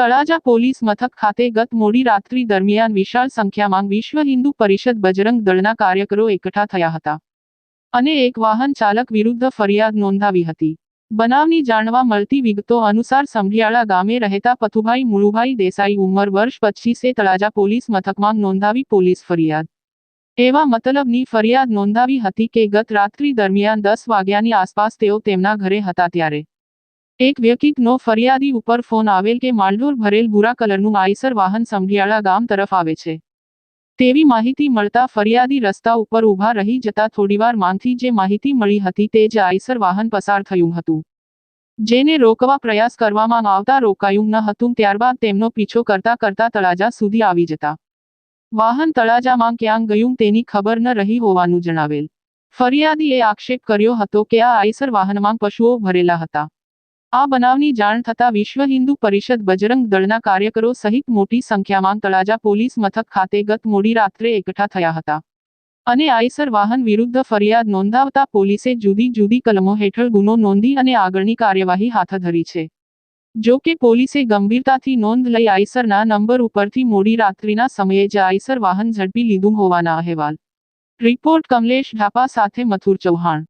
Talaja police મથક ખાતે ગત મોડી રાત્રિ દરમિયાન વિશાળ સંખ્યામાં વિશ્વ હિન્દુ પરિષદ બજરંગ દળના કાર્યકરો એકઠા થયા હતા. અને એક વાહન ચાલક વિરુદ્ધ ફરિયાદ નોંધાવી હતી. બનાવની જાણવા મળતી વિગતો અનુસાર સંભિયાળા ગામે રહેતા પથુભાઈ મુળુભાઈ દેસાઈ ઉંમર વર્ષ પચીસે તળાજા પોલીસ મથકમાં નોંધાવી પોલીસ ફરિયાદ. એવા મતલબની ફરિયાદ નોંધાવી હતી કે ગત રાત્રિ દરમિયાન દસ વાગ્યાની આસપાસ તેઓ તેમના ઘરે હતા ત્યારે એક વ્યક્તિનો ફરિયાદી ઉપર ફોન આવેલ કે માંડોર ભરેલ ભૂરા કલરનું આઈસર વાહન સંભિયાળા ગામ તરફ આવે છે. તેવી માહિતી મળતા ફરિયાદી રસ્તા ઉપર ઊભા રહી જતા થોડીવારમાંથી જે માહિતી મળી હતી તે જ આઈસર વાહન પસાર થયું હતું. જેને રોકવા પ્રયાસ કરવામાં આવતા રોકાયું ન હતું ત્યારબાદ તેમનો પીછો કરતા કરતા તળાજા સુધી આવી જતા. વાહન તળાજામાં ક્યાં ગયું તેની ખબર ન રહી હોવાનું જણાવેલ. ફરિયાદીએ આક્ષેપ કર્યો હતો કે આ આઈસર વાહનમાં પશુઓ ભરેલા હતા. આ બનાવની જાણ થતાં વિશ્વ હિન્દુ પરિષદ બજરંગ દળના કાર્યકરો સહિત મોટી સંખ્યામાં તળાજા પોલીસ મથક ખાતે ગત મોડી રાત્રે એકઠા થયા હતા. અને આઈસર વાહન વિરુદ્ધ ફરિયાદ નોંધાવતા પોલીસે જુદી જુદી કલમો હેઠળ ગુનો નોંધી અને આગળની કાર્યવાહી હાથ ધરી છે. જો કે પોલીસે ગંભીરતાથી નોંધ લઈ આઈસરના નંબર ઉપરથી મોડી રાત્રિના સમયે જ આઈસર વાહન ઝડપી લીધું હોવાના અહેવાલ. રિપોર્ટ કમલેશ ઢાપા સાથે મથુર ચૌહાણ.